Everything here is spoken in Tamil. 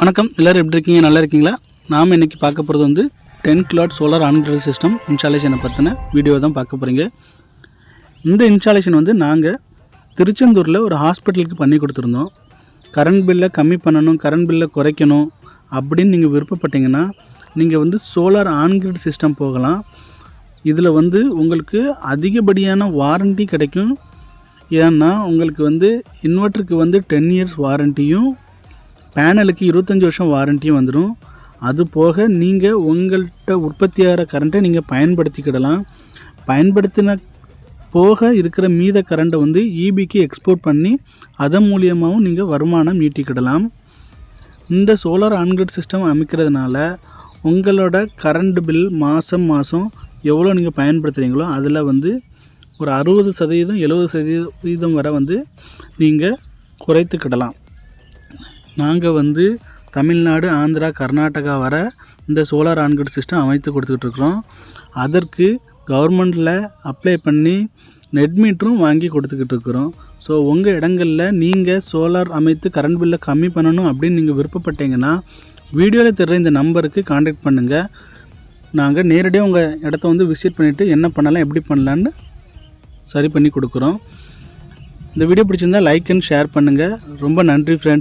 வணக்கம். எல்லோரும் எப்படி இருக்கீங்க? நல்லா இருக்கீங்களா? நாம் இன்றைக்கி பார்க்க போகிறது வந்து ten kilowatt solar android system இன்ஸ்டாலேஷனை பற்றின வீடியோ தான் பார்க்க போகிறீங்க இந்த இன்ஸ்டாலேஷன் வந்து நாங்கள் திருச்செந்தூரில் ஒரு ஹாஸ்பிட்டலுக்கு பண்ணி கொடுத்துருந்தோம். கரண்ட் பில்லை கம்மி பண்ணணும் கரண்ட் பில்லை குறைக்கணும் அப்படின்னு நீங்கள் விருப்பப்பட்டீங்கன்னா நீங்கள் வந்து சோலார் ஆன்கிரிட் சிஸ்டம் போகலாம். இதில் வந்து உங்களுக்கு அதிகப்படியான வாரண்டி கிடைக்கும். ஏன்னா உங்களுக்கு வந்து இன்வெர்ட்டருக்கு வந்து டென் இயர்ஸ் வாரண்டியும் பேனலுக்கு இருபத்தஞ்சி வருஷம் வாரண்ட்டியும் வந்துடும் அது போக நீங்கள் உங்கள்கிட்ட உற்பத்தியாகிற கரண்ட்டை நீங்கள் பயன்படுத்திக்கிடலாம். பயன்படுத்தின போக இருக்கிற மீத கரண்ட்டை வந்து ஈபிக்கு எக்ஸ்போர்ட் பண்ணி அதன் மூலியமாகவும் நீங்கள் வருமானம் ஈட்டிக்கிடலாம். இந்த சோலார் ஆன்கிரிட் சிஸ்டம் அமைக்கிறதுனால உங்களோட கரண்ட் பில் மாதம் மாதம் எவ்வளோ நீங்கள் பயன்படுத்துகிறீங்களோ அதில் வந்து ஒரு அறுபது சதவீதம் எழுபது சதவீதம் வரை வந்து நீங்கள் குறைத்துக்கிடலாம். நாங்கள் வந்து தமிழ்நாடு ஆந்திரா கர்நாடகா வர இந்த சோலார் ஆன்கிரிட் சிஸ்டம் அமைத்து கொடுத்துட்ருக்குறோம் அதற்கு கவர்மெண்ட்டில் அப்ளை பண்ணி நெட் மீட்டரும் வாங்கி கொடுத்துக்கிட்டு இருக்கிறோம். ஸோ உங்கள் இடங்களில் நீங்கள் சோலார் அமைத்து கரண்ட் பில்லை கம்மி பண்ணணும் அப்படின்னு நீங்கள் விருப்பப்பட்டீங்கன்னா வீடியோவில் தெரிகிற இந்த நம்பருக்கு காண்டாக்ட் பண்ணுங்கள் நாங்கள் நேரடியாக உங்கள் இடத்த வந்து விசிட் பண்ணிவிட்டு என்ன பண்ணலாம் எப்படி பண்ணலான்னு சரி பண்ணி கொடுக்குறோம். இந்த வீடியோ பிடிச்சிருந்தா லைக் அண்ட் ஷேர் பண்ணுங்கள் ரொம்ப நன்றி ஃப்ரெண்ட்